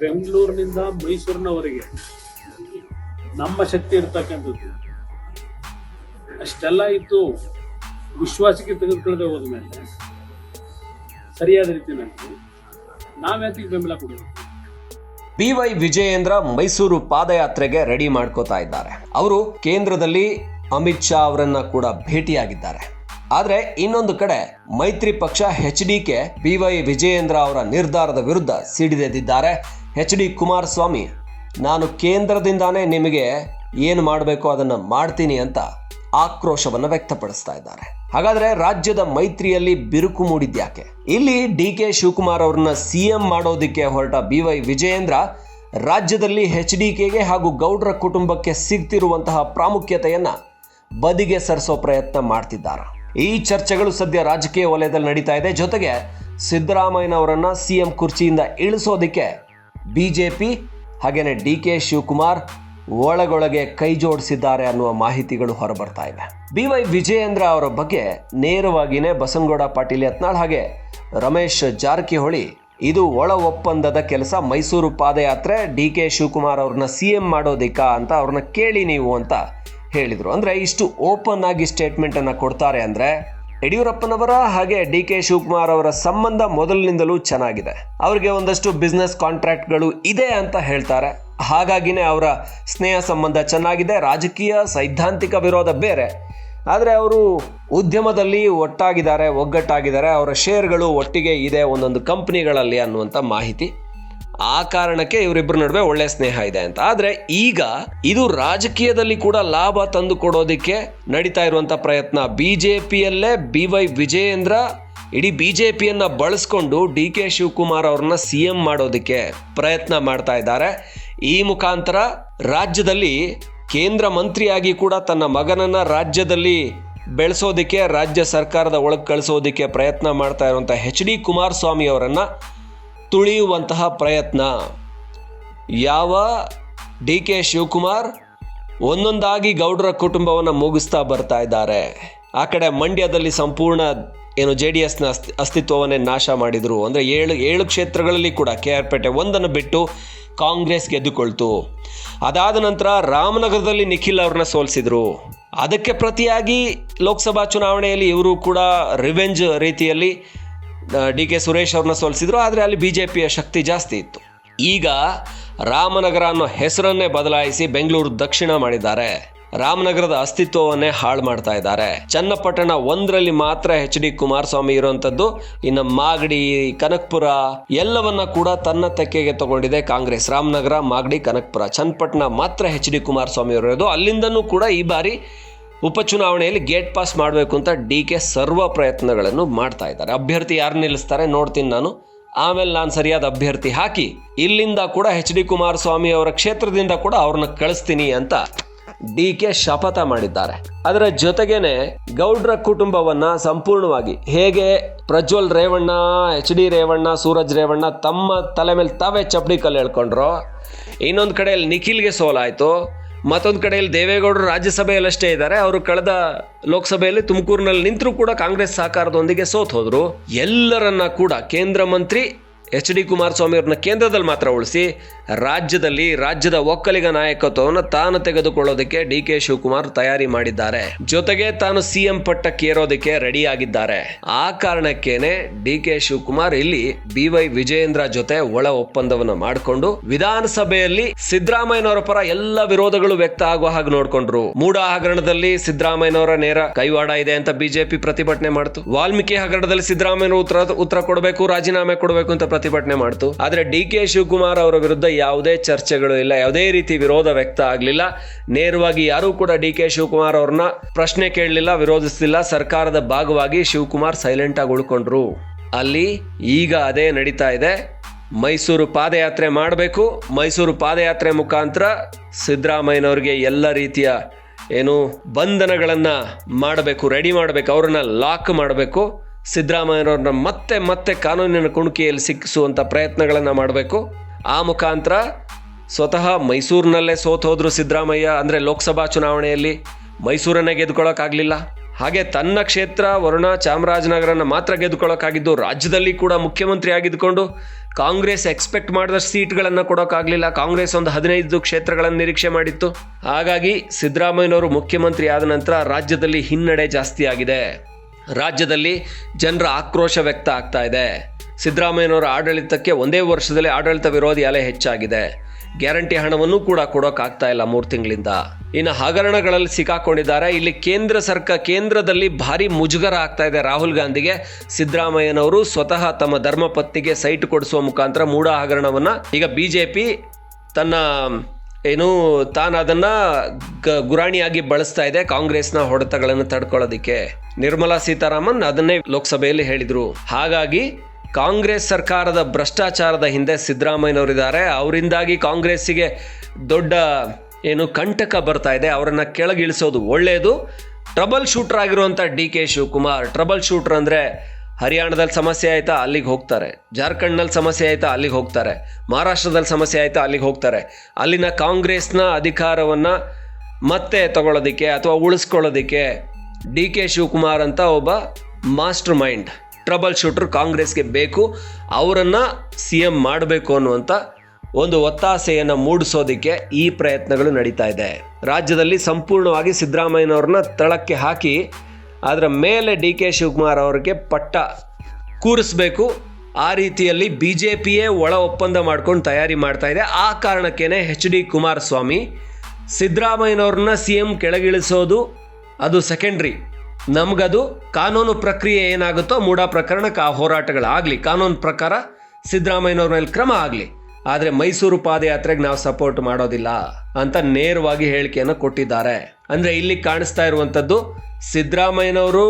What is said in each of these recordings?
ಬೆಂಗಳೂರಿನಿಂದ ಮೈಸೂರಿನವರೆಗೆ ನಮ್ಮ ಶಕ್ತಿ ಇರ್ತಕ್ಕಂಥದ್ದು. ಅಷ್ಟೆಲ್ಲ ಇತ್ತು ವಿಶ್ವಾಸಕ್ಕೆ ತೆಗೆದುಕೊಳ್ಳದೆ ಹೋದ ಮೇಲೆ ಸರಿಯಾದ ರೀತಿಯಲ್ಲಿ ನಾವ್ಯಾತಿಗೆ ಬೆಂಬಲ ಕೊಡಬೇಕು ಬಿ ವೈ ವಿಜಯೇಂದ್ರ ಮೈಸೂರು ಪಾದಯಾತ್ರೆಗೆ ರೆಡಿ ಮಾಡ್ಕೋತಾ ಇದ್ದಾರೆ. ಅವರು ಕೇಂದ್ರದಲ್ಲಿ ಅಮಿತ್ ಶಾ ಅವರನ್ನ ಕೂಡ ಭೇಟಿಯಾಗಿದ್ದಾರೆ. ಆದ್ರೆ ಇನ್ನೊಂದು ಕಡೆ ಮೈತ್ರಿ ಪಕ್ಷ H D K B Y Vijayendra ಅವರ ನಿರ್ಧಾರದ ವಿರುದ್ಧ ಸಿಡಿದೆದ್ದಿದ್ದಾರೆ. ಎಚ್ ಡಿ ಕುಮಾರಸ್ವಾಮಿ, ನಾನು ಕೇಂದ್ರದಿಂದಾನೇ ನಿಮಗೆ ಏನು ಮಾಡಬೇಕು ಅದನ್ನು ಮಾಡ್ತೀನಿ ಅಂತ ಆಕ್ರೋಶವನ್ನು ವ್ಯಕ್ತಪಡಿಸ್ತಾ ಇದ್ದಾರೆ. ಹಾಗಾದ್ರೆ ರಾಜ್ಯದ ಮೈತ್ರಿಯಲ್ಲಿ ಬಿರುಕು ಮೂಡಿದ್ಯಾಕೆ ಇಲ್ಲಿ ಡಿ ಕೆ ಶಿವಕುಮಾರ್ ಅವರನ್ನ ಸಿಎಂ ಮಾಡೋದಿಕ್ಕೆ ಹೊರಟ ಬಿ ವೈ ವಿಜಯೇಂದ್ರ ರಾಜ್ಯದಲ್ಲಿ ಎಚ್ ಡಿ ಕೆಗೆ ಹಾಗೂ ಗೌಡ್ರ ಕುಟುಂಬಕ್ಕೆ ಸಿಗ್ತಿರುವಂತಹ ಪ್ರಾಮುಖ್ಯತೆಯನ್ನು ಬದಿಗೆ ಸರಿಸೋ ಪ್ರಯತ್ನ ಮಾಡ್ತಿದ್ದಾರೆ. ಈ ಚರ್ಚೆಗಳು ಸದ್ಯ ರಾಜಕೀಯ ವಲಯದಲ್ಲಿ ನಡೀತಾ ಇದೆ. ಜೊತೆಗೆ ಸಿದ್ದರಾಮಯ್ಯನವರನ್ನ ಸಿಎಂ ಕುರ್ಚಿಯಿಂದ ಇಳಿಸೋದಿಕ್ಕೆ ಬಿಜೆಪಿ ಹಾಗೆಯೇ ಡಿ ಕೆ ಶಿವಕುಮಾರ್ ಒಳಗೊಳಗೆ ಕೈ ಜೋಡಿಸಿದ್ದಾರೆ ಅನ್ನುವ ಮಾಹಿತಿಗಳು ಹೊರಬರ್ತಾ ಇವೆ. ಬಿ ವೈ ವಿಜಯೇಂದ್ರ ಅವರ ಬಗ್ಗೆ ನೇರವಾಗಿಯೇ ಬಸನಗೌಡ, ಪಾಟೀಲ್ ಯತ್ನಾಳ್ ಹಾಗೆ ರಮೇಶ್ ಜಾರಕಿಹೊಳಿ ಇದು ಒಳ ಒಪ್ಪಂದದ ಕೆಲಸ. ಮೈಸೂರು ಪಾದಯಾತ್ರೆ ಡಿ ಕೆ ಶಿವಕುಮಾರ್ ಅವ್ರನ್ನ ಸಿ ಎಂ ಮಾಡೋದಿಕ್ಕಾ ಅಂತ ಅವ್ರನ್ನ ಕೇಳಿ ನೀವು ಅಂತ ಹೇಳಿದರು. ಅಂದರೆ ಇಷ್ಟು ಓಪನ್ ಆಗಿ ಸ್ಟೇಟ್ಮೆಂಟನ್ನು ಕೊಡ್ತಾರೆ ಅಂದ್ರೆ ಯಡಿಯೂರಪ್ಪನವರ ಹಾಗೆ ಡಿ ಕೆ ಶಿವಕುಮಾರ್ ಅವರ ಸಂಬಂಧ ಮೊದಲಿನಿಂದಲೂ ಚೆನ್ನಾಗಿದೆ. ಅವರಿಗೆ ಒಂದಷ್ಟು ಬಿಸ್ನೆಸ್ ಕಾಂಟ್ರಾಕ್ಟ್ಗಳು ಇದೆ ಅಂತ ಹೇಳ್ತಾರೆ. ಹಾಗಾಗಿನೇ ಅವರ ಸ್ನೇಹ ಸಂಬಂಧ ಚೆನ್ನಾಗಿದೆ, ರಾಜಕೀಯ ಸೈದ್ಧಾಂತಿಕ ವಿರೋಧ ಬೇರೆ. ಆದರೆ ಅವರು ಉದ್ಯಮದಲ್ಲಿ ಒಟ್ಟಾಗಿದ್ದಾರೆ, ಒಗ್ಗಟ್ಟಾಗಿದ್ದಾರೆ, ಅವರ ಶೇರ್ಗಳು ಒಟ್ಟಿಗೆ ಇದೆ ಒಂದೊಂದು ಕಂಪ್ನಿಗಳಲ್ಲಿ ಅನ್ನುವಂಥ ಮಾಹಿತಿ. ಆ ಕಾರಣಕ್ಕೆ ಇವರಿಬ್ಬರ ನಡುವೆ ಒಳ್ಳೆ ಸ್ನೇಹ ಇದೆ ಅಂತ. ಆದ್ರೆ ಈಗ ಇದು ರಾಜಕೀಯದಲ್ಲಿ ಕೂಡ ಲಾಭ ತಂದು ಕೊಡೋದಿಕ್ಕೆ ನಡೀತಾ ಇರುವಂತ ಪ್ರಯತ್ನ. ಬಿಜೆಪಿಯಲ್ಲೇ ಬಿ ವೈ ವಿಜಯೇಂದ್ರ ಇಡೀ ಬಿಜೆಪಿಯನ್ನ ಬಳಸ್ಕೊಂಡು ಡಿ ಕೆ ಶಿವಕುಮಾರ್ ಅವ್ರನ್ನ ಸಿ ಎಂ ಮಾಡೋದಿಕ್ಕೆ ಪ್ರಯತ್ನ ಮಾಡ್ತಾ ಇದ್ದಾರೆ. ಈ ಮುಖಾಂತರ ರಾಜ್ಯದಲ್ಲಿ ಕೇಂದ್ರ ಮಂತ್ರಿಯಾಗಿ ಕೂಡ ತನ್ನ ಮಗನನ್ನ ರಾಜ್ಯದಲ್ಲಿ ಬೆಳೆಸೋದಿಕ್ಕೆ, ರಾಜ್ಯ ಸರ್ಕಾರದ ಒಳಗೆ ಕಳಿಸೋದಿಕ್ಕೆ ಪ್ರಯತ್ನ ಮಾಡ್ತಾ ಇರುವಂಥ ಎಚ್ ಡಿ ಕುಮಾರಸ್ವಾಮಿ ಅವರನ್ನ ತುಳಿಯುವಂತಹ ಪ್ರಯತ್ನ. ಯಾವ ಡಿ ಕೆ ಶಿವಕುಮಾರ್ ಒಂದೊಂದಾಗಿ ಗೌಡರ ಕುಟುಂಬವನ್ನು ಮುಗಿಸ್ತಾ ಬರ್ತಾ ಇದ್ದಾರೆ. ಆ ಕಡೆ ಮಂಡ್ಯದಲ್ಲಿ ಸಂಪೂರ್ಣ ಏನು ಜೆ ಡಿ ಎಸ್ನ ಅಸ್ತಿ, ಅಸ್ತಿತ್ವವನ್ನೇ ನಾಶ ಮಾಡಿದರು. ಅಂದರೆ ಏಳು ಏಳು ಕ್ಷೇತ್ರಗಳಲ್ಲಿ ಕೂಡ ಕೆ ಆರ್ ಪೇಟೆ ಒಂದನ್ನು ಬಿಟ್ಟು ಕಾಂಗ್ರೆಸ್ ಗೆದ್ದುಕೊಳ್ತು. ಅದಾದ ನಂತರ ರಾಮನಗರದಲ್ಲಿ ನಿಖಿಲ್ ಅವ್ರನ್ನ ಸೋಲಿಸಿದರು. ಅದಕ್ಕೆ ಪ್ರತಿಯಾಗಿ ಲೋಕಸಭಾ ಚುನಾವಣೆಯಲ್ಲಿ ಇವರು ಕೂಡ ರಿವೆಂಜ್ ರೀತಿಯಲ್ಲಿ ಡಿ ಕೆ ಸುರೇಶ್ ಅವ್ರನ್ನ ಸೋಲಿಸಿದ್ರು, ಆದರೆ ಅಲ್ಲಿ ಬಿ ಜೆ ಪಿಯ ಶಕ್ತಿ ಜಾಸ್ತಿ ಇತ್ತು. ಈಗ ರಾಮನಗರ ಅನ್ನೋ ಹೆಸರನ್ನೇ ಬದಲಾಯಿಸಿ ಬೆಂಗಳೂರು ದಕ್ಷಿಣ ಮಾಡಿದ್ದಾರೆ. ರಾಮನಗರದ ಅಸ್ತಿತ್ವವನ್ನೇ ಹಾಳು ಮಾಡ್ತಾ ಇದ್ದಾರೆ. ಚನ್ನಪಟ್ಟಣ ಒಂದರಲ್ಲಿ ಮಾತ್ರ ಎಚ್ ಡಿ ಕುಮಾರಸ್ವಾಮಿ ಇರುವಂತದ್ದು, ಇನ್ನು ಮಾಗಡಿ, ಕನಕ್ಪುರ, ಎಲ್ಲವನ್ನ ಕೂಡ ತನ್ನ ತೆಕ್ಕೆಗೆ ತಗೊಂಡಿದೆ ಕಾಂಗ್ರೆಸ್. ರಾಮನಗರ, ಮಾಗಡಿ, ಕನಕ್ಪುರ. ಚನ್ನಪಟ್ಟಣ ಮಾತ್ರ ಎಚ್ ಡಿ ಕುಮಾರಸ್ವಾಮಿ ಇರೋದು ಅಲ್ಲಿಂದನೂ ಕೂಡ ಈ ಬಾರಿ ಉಪಚುನಾವಣೆಯಲ್ಲಿ ಗೇಟ್ ಪಾಸ್ ಮಾಡಬೇಕು ಅಂತ ಡಿ ಕೆ ಸರ್ವ ಪ್ರಯತ್ನಗಳನ್ನು ಮಾಡ್ತಾ ಇದ್ದಾರೆ. ಅಭ್ಯರ್ಥಿ ಯಾರು ನಿಲ್ಲಿಸ್ತಾರೆ ನೋಡ್ತೀನಿ ನಾನು. ಆಮೇಲೆ ನಾನು ಸರಿಯಾದ ಅಭ್ಯರ್ಥಿ ಹಾಕಿ, ಇಲ್ಲಿಂದ ಕೂಡ ಎಚ್ ಡಿ ಕುಮಾರಸ್ವಾಮಿ ಅವರ ಕ್ಷೇತ್ರದಿಂದ ಕೂಡ ಅವ್ರನ್ನ ಕಳಿಸ್ತೀನಿ ಅಂತ ಡಿ ಕೆ ಶಪಥ ಮಾಡಿದ್ದಾರೆ. ಅದರ ಜೊತೆಗೇನೆ ಗೌಡ್ರ ಕುಟುಂಬವನ್ನ ಸಂಪೂರ್ಣವಾಗಿ ಹೇಗೆ ಪ್ರಜ್ವಲ್ ರೇವಣ್ಣ, ಎಚ್ ಡಿ ರೇವಣ್ಣ, ಸೂರಜ್ ರೇವಣ್ಣ ತಮ್ಮ ತಲೆ ಮೇಲೆ ತಾವೇ ಚಪ್ಪಡಿ ಕಲ್ಲು ಹೇಳ್ಕೊಂಡ್ರು ಇನ್ನೊಂದು ಕಡೆಯಲ್ಲಿ ನಿಖಿಲ್ಗೆ ಸೋಲಾಯ್ತು. ಮತ್ತೊಂದು ಕಡೆಯಲ್ಲಿ ದೇವೇಗೌಡರು ರಾಜ್ಯಸಭೆಯಲ್ಲಷ್ಟೇ ಇದ್ದಾರೆ. ಅವರು ಕಳೆದ ಲೋಕಸಭೆಯಲ್ಲಿ ತುಮಕೂರಿನಲ್ಲಿ ನಿಂತರೂ ಕೂಡ ಕಾಂಗ್ರೆಸ್ ಸಹಕಾರದೊಂದಿಗೆ ಸೋತ್ ಹೋದ್ರು. ಎಲ್ಲರನ್ನ ಕೂಡ ಕೇಂದ್ರ ಮಂತ್ರಿ ಎಚ್ ಡಿ ಕುಮಾರಸ್ವಾಮಿ ಅವ್ರನ್ನ ಕೇಂದ್ರದಲ್ಲಿ ಮಾತ್ರ ಉಳಿಸಿ ರಾಜ್ಯದಲ್ಲಿ ರಾಜ್ಯದ ಒಕ್ಕಲಿಗ ನಾಯಕತ್ವವನ್ನು ತಾನು ತೆಗೆದುಕೊಳ್ಳೋದಕ್ಕೆ ಡಿ ಕೆ ಶಿವಕುಮಾರ್ ತಯಾರಿ ಮಾಡಿದ್ದಾರೆ. ಜೊತೆಗೆ ತಾನು ಸಿಎಂ ಪಟ್ಟಕ್ಕೆ ಏರೋದಕ್ಕೆ ರೆಡಿ ಆಗಿದ್ದಾರೆ ಆ ಕಾರಣಕ್ಕೇನೆ ಡಿ ಕೆ ಶಿವಕುಮಾರ್ ಇಲ್ಲಿ ಬಿ ವೈ ವಿಜಯೇಂದ್ರ ಜೊತೆ ಒಳ ಒಪ್ಪಂದವನ್ನು ಮಾಡಿಕೊಂಡು ವಿಧಾನಸಭೆಯಲ್ಲಿ ಸಿದ್ದರಾಮಯ್ಯನವರ ಪರ ಎಲ್ಲ ವಿರೋಧಗಳು ವ್ಯಕ್ತ ಆಗುವ ಹಾಗೆ ನೋಡ್ಕೊಂಡ್ರು. ಮೂಡ ಹಗರಣದಲ್ಲಿ ಸಿದ್ದರಾಮಯ್ಯನವರ ನೇರ ಕೈವಾಡ ಇದೆ ಅಂತ ಬಿಜೆಪಿ ಪ್ರತಿಭಟನೆ ಮಾಡ್ತು. ವಾಲ್ಮೀಕಿ ಹಗರಣದಲ್ಲಿ ಸಿದ್ದರಾಮಯ್ಯ ಉತ್ತರ ಉತ್ತರ ಕೊಡಬೇಕು, ರಾಜೀನಾಮೆ ಕೊಡಬೇಕು ಅಂತ ಪ್ರತಿಭಟನೆ ಮಾಡ್ತು. ಆದ್ರೆ ಡಿ ಕೆ ಶಿವಕುಮಾರ್ ಅವರ ವಿರುದ್ಧ ಯಾವುದೇ ಚರ್ಚೆಗಳು ಇಲ್ಲ, ಯಾವುದೇ ರೀತಿ ವಿರೋಧ ವ್ಯಕ್ತ ಆಗಲಿಲ್ಲ. ನೇರವಾಗಿ ಯಾರೂ ಕೂಡ ಡಿ ಕೆ ಶಿವಕುಮಾರ್ ಅವ್ರನ್ನ ಪ್ರಶ್ನೆ ಕೇಳಲಿಲ್ಲ, ವಿರೋಧಿಸಲಿಲ್ಲ. ಸರ್ಕಾರದ ಭಾಗವಾಗಿ ಶಿವಕುಮಾರ್ ಸೈಲೆಂಟ್ ಆಗಿ ಉಳ್ಕೊಂಡ್ರು. ಅಲ್ಲಿ ಈಗ ಅದೇ ನಡೀತಾ ಇದೆ. ಮೈಸೂರು ಪಾದಯಾತ್ರೆ ಮಾಡಬೇಕು. ಮೈಸೂರು ಪಾದಯಾತ್ರೆ ಮುಖಾಂತರ ಸಿದ್ದರಾಮಯ್ಯನವ್ರಿಗೆ ಎಲ್ಲ ರೀತಿಯ ಏನು ಬಂಧನಗಳನ್ನು ಮಾಡಬೇಕು ರೆಡಿ ಮಾಡಬೇಕು, ಅವ್ರನ್ನ ಲಾಕ್ ಮಾಡಬೇಕು. ಸಿದ್ದರಾಮಯ್ಯನವ್ರನ್ನ ಮತ್ತೆ ಮತ್ತೆ ಕಾನೂನಿನ ಕುಣುಕಿಯಲ್ಲಿ ಸಿಕ್ಕಿಸುವಂಥ ಪ್ರಯತ್ನಗಳನ್ನು ಮಾಡಬೇಕು. ಆ ಮುಖಾಂತರ ಸ್ವತಃ ಮೈಸೂರಿನಲ್ಲೇ ಸೋತ್ ಹೋದ್ರು ಸಿದ್ದರಾಮಯ್ಯ ಅಂದರೆ ಲೋಕಸಭಾ ಚುನಾವಣೆಯಲ್ಲಿ ಮೈಸೂರನ್ನೇ ಗೆದ್ಕೊಳ್ಳೋಕ್ಕಾಗಲಿಲ್ಲ ಹಾಗೆ ತನ್ನ ಕ್ಷೇತ್ರ ವರುಣ ಚಾಮರಾಜನಗರನ ಮಾತ್ರ ಗೆದ್ದುಕೊಳ್ಳೋಕ್ಕಾಗಿದ್ದು ರಾಜ್ಯದಲ್ಲಿ ಕೂಡ ಮುಖ್ಯಮಂತ್ರಿ ಆಗಿದ್ದುಕೊಂಡು ಕಾಂಗ್ರೆಸ್ ಎಕ್ಸ್ಪೆಕ್ಟ್ ಮಾಡಿದಷ್ಟು ಸೀಟ್ಗಳನ್ನು ಕೊಡೋಕ್ಕಾಗಲಿಲ್ಲ. ಕಾಂಗ್ರೆಸ್ ಒಂದು ಹದಿನೈದು ಕ್ಷೇತ್ರಗಳನ್ನು ನಿರೀಕ್ಷೆ ಮಾಡಿತ್ತು. ಹಾಗಾಗಿ ಸಿದ್ದರಾಮಯ್ಯನವರು ಮುಖ್ಯಮಂತ್ರಿ ಆದ ನಂತರ ರಾಜ್ಯದಲ್ಲಿ ಹಿನ್ನಡೆ ಜಾಸ್ತಿ ಆಗಿದೆ ರಾಜ್ಯದಲ್ಲಿ ಜನರ ಆಕ್ರೋಶ ವ್ಯಕ್ತ ಆಗ್ತಾ ಇದೆ. ಸಿದ್ದರಾಮಯ್ಯನವರ ಆಡಳಿತಕ್ಕೆ ಒಂದೇ ವರ್ಷದಲ್ಲಿ ಆಡಳಿತ ವಿರೋಧಿ ಅಲೆ ಹೆಚ್ಚಾಗಿದೆ. ಗ್ಯಾರಂಟಿ ಹಣವನ್ನು ಕೂಡ ಕೊಡೋಕ್ಕಾಗ್ತಾ ಇಲ್ಲ ಮೂರು ತಿಂಗಳಿಂದ. ಇನ್ನು ಹಗರಣಗಳಲ್ಲಿ ಸಿಕ್ಕಾಕೊಂಡಿದ್ದಾರೆ. ಇಲ್ಲಿ ಕೇಂದ್ರ ಸರ್ಕಾರ, ಕೇಂದ್ರದಲ್ಲಿ ಭಾರಿ ಮುಜುಗರ ಆಗ್ತಾ ಇದೆ. ರಾಹುಲ್ ಗಾಂಧಿಗೆ ಸಿದ್ದರಾಮಯ್ಯನವರು ಸ್ವತಃ ತಮ್ಮ ಧರ್ಮಪತ್ನಿಗೆ ಸೈಟ್ ಕೊಡಿಸುವ ಮುಖಾಂತರ ಮೂಡ ಹಗರಣವನ್ನು ಈಗ ಬಿ ಜೆ ಪಿ ತನ್ನ ಏನು, ತಾನು ಅದನ್ನು ಗ- ಗುರಾಣಿಯಾಗಿ ಬಳಸ್ತಾ ಇದೆ ಕಾಂಗ್ರೆಸ್ನ ಹೊಡೆತಗಳನ್ನು ತಡ್ಕೊಳ್ಳೋದಕ್ಕೆ. ನಿರ್ಮಲಾ ಸೀತಾರಾಮನ್ ಅದನ್ನೇ ಲೋಕಸಭೆಯಲ್ಲಿ ಹೇಳಿದರು. ಹಾಗಾಗಿ ಕಾಂಗ್ರೆಸ್ ಸರ್ಕಾರದ ಭ್ರಷ್ಟಾಚಾರದ ಹಿಂದೆ ಸಿದ್ದರಾಮಯ್ಯನವರಿದ್ದಾರೆ. ಅವರಿಂದಾಗಿ ಕಾಂಗ್ರೆಸ್ಸಿಗೆ ದೊಡ್ಡ, ಏನು, ಕಂಟಕ ಬರ್ತಾ ಇದೆ. ಅವರನ್ನು ಕೆಳಗಿಳಿಸೋದು ಒಳ್ಳೆಯದು ಟ್ರಬಲ್ ಶೂಟರ್ ಆಗಿರುವಂಥ D K Shivakumar. Trouble shooter ಅಂದರೆ ಹರಿಯಾಣದಲ್ಲಿ ಸಮಸ್ಯೆ ಆಯಿತಾ, ಅಲ್ಲಿಗೆ ಹೋಗ್ತಾರೆ. ಜಾರ್ಖಂಡ್ನಲ್ಲಿ ಸಮಸ್ಯೆ ಆಯಿತಾ, ಅಲ್ಲಿಗೆ ಹೋಗ್ತಾರೆ. ಮಹಾರಾಷ್ಟ್ರದಲ್ಲಿ ಸಮಸ್ಯೆ ಆಯಿತಾ, ಅಲ್ಲಿಗೆ ಹೋಗ್ತಾರೆ. ಅಲ್ಲಿನ ಕಾಂಗ್ರೆಸ್ನ ಅಧಿಕಾರವನ್ನು ಮತ್ತೆ ತಗೊಳ್ಳೋದಕ್ಕೆ ಅಥವಾ ಉಳಿಸ್ಕೊಳ್ಳೋದಕ್ಕೆ ಡಿ ಕೆ ಶಿವಕುಮಾರ್ ಅಂತ ಒಬ್ಬ ಮಾಸ್ಟರ್ ಮೈಂಡ್ ಟ್ರಬಲ್ ಶೂಟರ್ ಕಾಂಗ್ರೆಸ್ಗೆ ಬೇಕು. ಅವರನ್ನು ಸಿ ಎಂ ಮಾಡಬೇಕು ಅನ್ನುವಂಥ ಒಂದು ಒತ್ತಾಸೆಯನ್ನು ಮೂಡಿಸೋದಕ್ಕೆ ಈ ಪ್ರಯತ್ನಗಳು ನಡೀತಾ ಇದೆ. ರಾಜ್ಯದಲ್ಲಿ ಸಂಪೂರ್ಣವಾಗಿ ಸಿದ್ದರಾಮಯ್ಯನವ್ರನ್ನ ತಳಕ್ಕೆ ಹಾಕಿ ಅದರ ಮೇಲೆ ಡಿ ಕೆ ಶಿವಕುಮಾರ್ ಅವರಿಗೆ ಪಟ್ಟ ಕೂರಿಸ್ಬೇಕು. ಆ ರೀತಿಯಲ್ಲಿ ಬಿ ಜೆ ಪಿಯೇ ಒಳ ಒಪ್ಪಂದ ಮಾಡ್ಕೊಂಡು ತಯಾರಿ ಮಾಡ್ತಾ ಇದೆ. ಆ ಕಾರಣಕ್ಕೇನೆ ಎಚ್ ಡಿ ಕುಮಾರಸ್ವಾಮಿ ಸಿದ್ದರಾಮಯ್ಯನವ್ರನ್ನ ಸಿ ಎಂ ಕೆಳಗಿಳಿಸೋದು ಅದು ಸೆಕೆಂಡ್ರಿ ನಮಗದು ಕಾನೂನು ಪ್ರಕ್ರಿಯೆ ಏನಾಗುತ್ತೋ ಮೂಡಾ ಪ್ರಕರಣಕ್ಕೆ ಆ ಹೋರಾಟಗಳಾಗಲಿ, ಕಾನೂನು ಪ್ರಕಾರ ಸಿದ್ದರಾಮಯ್ಯನವ್ರ ಮೇಲೆ ಕ್ರಮ ಆಗಲಿ. ಆದರೆ ಮೈಸೂರು ಪಾದಯಾತ್ರೆಗೆ ನಾವು ಸಪೋರ್ಟ್ ಮಾಡೋದಿಲ್ಲ ಅಂತ ನೇರವಾಗಿ ಹೇಳಿಕೆಯನ್ನು ಕೊಟ್ಟಿದ್ದಾರೆ. ಅಂದರೆ ಇಲ್ಲಿ ಕಾಣಿಸ್ತಾ ಇರುವಂಥದ್ದು ಸಿದ್ದರಾಮಯ್ಯನವರು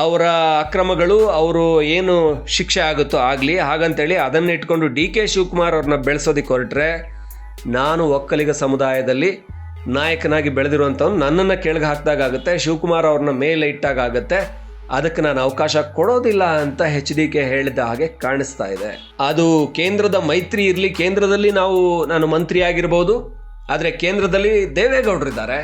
ಅವರ ಅಕ್ರಮಗಳು, ಅವರು ಏನು ಶಿಕ್ಷೆ ಆಗುತ್ತೋ ಆಗಲಿ, ಹಾಗಂತೇಳಿ ಅದನ್ನು ಇಟ್ಕೊಂಡು ಡಿ ಕೆ ಶಿವಕುಮಾರ್ ಅವ್ರನ್ನ ಬೆಳೆಸೋದಕ್ಕೆ ಹೊರಟ್ರೆ ನಾನು ಒಕ್ಕಲಿಗ ಸಮುದಾಯದಲ್ಲಿ ನಾಯಕನಾಗಿ ಬೆಳೆದಿರುವಂಥವ್ನು ನನ್ನನ್ನು ಕೆಳಗೆ ಹಾಕಿದಾಗುತ್ತೆ ಶಿವಕುಮಾರ್ ಅವ್ರನ್ನ ಮೇಲೆ ಇಟ್ಟಾಗುತ್ತೆ ಅದಕ್ಕೆ ನಾನು ಅವಕಾಶ ಕೊಡೋದಿಲ್ಲ ಅಂತ ಹೆಚ್ ಡಿ ಕೆ ಹೇಳಿದ ಹಾಗೆ ಕಾಣಿಸ್ತಾ ಇದೆ. ಅದು ಕೇಂದ್ರದ ಮೈತ್ರಿ ಇರಲಿ, ಕೇಂದ್ರದಲ್ಲಿ ನಾವು, ನಾನು ಮಂತ್ರಿ ಆಗಿರ್ಬೋದು, ಆದರೆ ಕೇಂದ್ರದಲ್ಲಿ ದೇವೇಗೌಡರಿದ್ದಾರೆ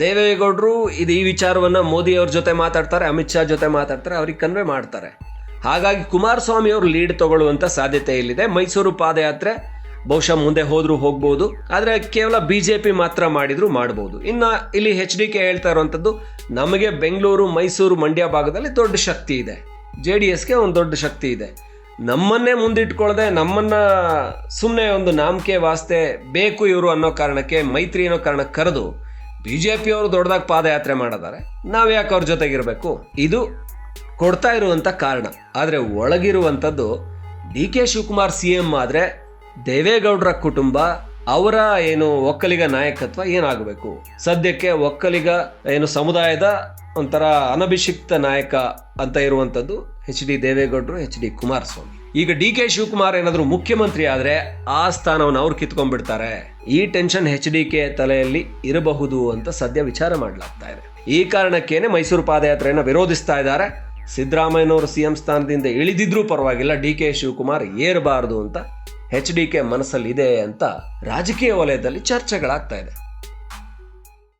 ದೇವೇಗೌಡರು ಇದು ಈ ವಿಚಾರವನ್ನು ಮೋದಿ ಅವ್ರ ಜೊತೆ ಮಾತಾಡ್ತಾರೆ, ಅಮಿತ್ ಶಾ ಜೊತೆ ಮಾತಾಡ್ತಾರೆ, ಅವ್ರಿಗೆ ಕನ್ವೆ ಮಾಡ್ತಾರೆ. ಹಾಗಾಗಿ ಕುಮಾರಸ್ವಾಮಿ ಅವರು ಲೀಡ್ ತಗೊಳ್ಳುವಂಥ ಸಾಧ್ಯತೆ ಇಲ್ಲಿದೆ. ಮೈಸೂರು ಪಾದಯಾತ್ರೆ ಬಹುಶಃ ಮುಂದೆ ಹೋದ್ರೂ ಹೋಗ್ಬೋದು, ಆದರೆ ಕೇವಲ ಬಿ ಜೆ ಪಿ ಮಾತ್ರ ಮಾಡಿದ್ರು ಮಾಡ್ಬೋದು. ಇನ್ನು ಇಲ್ಲಿ ಎಚ್ ಡಿ ಕೆ ಹೇಳ್ತಾ ಇರುವಂಥದ್ದು, ನಮಗೆ ಬೆಂಗಳೂರು, ಮೈಸೂರು ಮಂಡ್ಯ ಭಾಗದಲ್ಲಿ ದೊಡ್ಡ ಶಕ್ತಿ ಇದೆ. ಜೆ ಡಿ ಎಸ್ಗೆ ಒಂದು ದೊಡ್ಡ ಶಕ್ತಿ ಇದೆ. ನಮ್ಮನ್ನೇ ಮುಂದಿಟ್ಕೊಳ್ಳದೆ ನಮ್ಮನ್ನ ಸುಮ್ಮನೆ ಒಂದು ನಾಮಕೆ ವಾಸ್ತೆ ಬೇಕು ಇವರು ಅನ್ನೋ ಕಾರಣಕ್ಕೆ, ಮೈತ್ರಿ ಅನ್ನೋ ಕಾರಣಕ್ಕೆ ಕರೆದು ಬಿ ಜೆ ಪಿಯವರು ದೊಡ್ಡದಾಗಿ ಪಾದಯಾತ್ರೆ ಮಾಡಿದ್ದಾರೆ. ನಾವು ಯಾಕೆ ಅವ್ರ ಜೊತೆಗಿರಬೇಕು? ಇದು ಕೊಡ್ತಾ ಇರುವಂಥ ಕಾರಣ. ಆದರೆ ಒಳಗಿರುವಂಥದ್ದು D K Shivakumar C M ಆದರೆ ದೇವೇಗೌಡರ ಕುಟುಂಬ ಅವರ ಏನು ಒಕ್ಕಲಿಗ ನಾಯಕತ್ವ ಏನಾಗಬೇಕು? ಸದ್ಯಕ್ಕೆ ಒಕ್ಕಲಿಗ ಏನು ಸಮುದಾಯದ ಒಂಥರ ಅನಭಿಷಿಕ್ತ ನಾಯಕ ಅಂತ ಇರುವಂಥದ್ದು ಎಚ್ ಡಿ ದೇವೇಗೌಡರು ಎಚ್ ಡಿ ಕುಮಾರಸ್ವಾಮಿ. ಈಗ ಡಿ ಕೆ ಶಿವಕುಮಾರ್ ಏನಾದರೂ ಮುಖ್ಯಮಂತ್ರಿ ಆದರೆ ಆ ಸ್ಥಾನವನ್ನು ಅವ್ರು ಕಿತ್ಕೊಂಡ್ಬಿಡ್ತಾರೆ. ಈ ಟೆನ್ಷನ್ ಹೆಚ್ ಡಿ ಕೆ ತಲೆಯಲ್ಲಿ ಇರಬಹುದು ಅಂತ ಸದ್ಯ ವಿಚಾರ ಮಾಡಲಾಗ್ತಾ ಇದೆ. ಈ ಕಾರಣಕ್ಕೇನೆ ಮೈಸೂರು ಪಾದಯಾತ್ರೆಯನ್ನು ವಿರೋಧಿಸ್ತಾ ಇದ್ದಾರೆ. ಸಿದ್ದರಾಮಯ್ಯನವರು ಸಿ ಎಂ ಸ್ಥಾನದಿಂದ ಇಳಿದಿದ್ರೂ ಪರವಾಗಿಲ್ಲ, ಡಿ ಕೆ ಶಿವಕುಮಾರ್ ಏರಬಾರದು ಅಂತ ಎಚ್ ಡಿ ಕೆ ಮನಸ್ಸಲ್ಲಿ ಇದೆ ಅಂತ ರಾಜಕೀಯ ವಲಯದಲ್ಲಿ ಚರ್ಚೆಗಳಾಗ್ತಾ ಇದೆ.